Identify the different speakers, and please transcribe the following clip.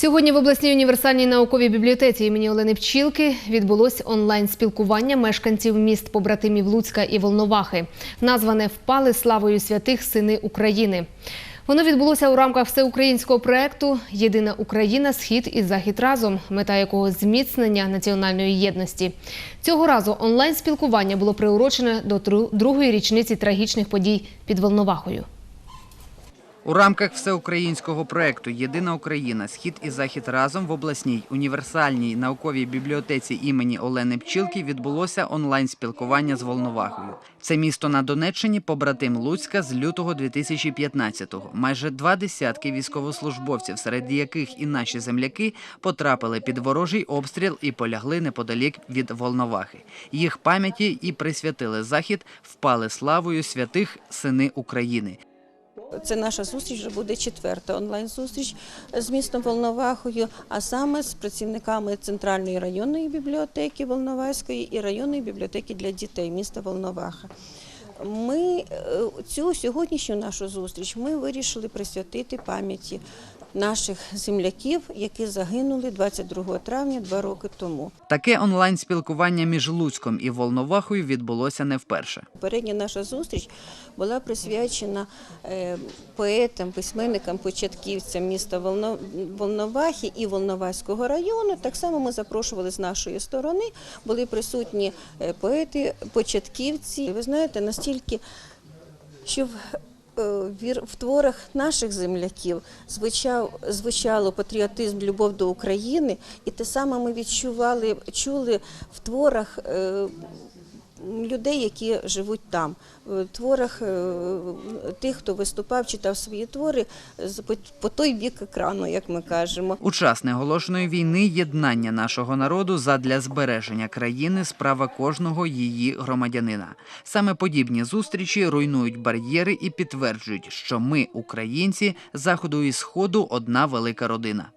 Speaker 1: Сьогодні в обласній універсальній науковій бібліотеці імені Олени Пчілки відбулось онлайн-спілкування мешканців міст побратимів Луцька і Волновахи, назване Впали славою святих сини України. Воно відбулося у рамках всеукраїнського проекту Єдина Україна, Схід і Захід разом, мета якого зміцнення національної єдності. Цього разу онлайн-спілкування було приурочене до другої річниці трагічних подій під Волновахою.
Speaker 2: У рамках всеукраїнського проекту Єдина Україна Схід і Захід разом в обласній універсальній науковій бібліотеці імені Олени Пчілки відбулося онлайн-спілкування з Волновахою. Це місто на Донеччині, побратим Луцька з лютого 2015-го. Майже два десятки військовослужбовців, серед яких і наші земляки, потрапили під ворожий обстріл і полягли неподалік від Волновахи. Їх пам'яті і присвятили захід, впали славою святих сини України.
Speaker 3: Це наша зустріч вже буде четверта онлайн-зустріч з містом Волновахою, а саме з працівниками Центральної районної бібліотеки Волноваської і районної бібліотеки для дітей міста Волноваха. Ми е, цю сьогоднішню нашу зустріч ми вирішили присвятити пам'яті наших земляків, які загинули 22 травня два роки тому.
Speaker 2: Таке онлайн-спілкування між Луцьком і Волновахою відбулося не вперше.
Speaker 3: Попередня наша зустріч була присвячена е, поетам, письменникам, початківцям міста Волно- Волновахи і Волноваського району. Так само ми запрошували з нашої сторони, були присутні е, поети, початківці. Ви знаєте, настільки, що в е, в творах наших земляків звучав, звучало патріотизм, любов до України, і те саме ми відчували, чули в творах е, людей, які живуть там, в творах е, тих, хто виступав, читав свої твори по той бік екрану, як ми кажемо.
Speaker 2: У час неголошеної війни єднання нашого народу задля збереження країни справа кожного її громадянина. Саме подібні зустрічі руйнують бар'єри і підтверджують, що ми, українці, заходу і сходу одна велика родина.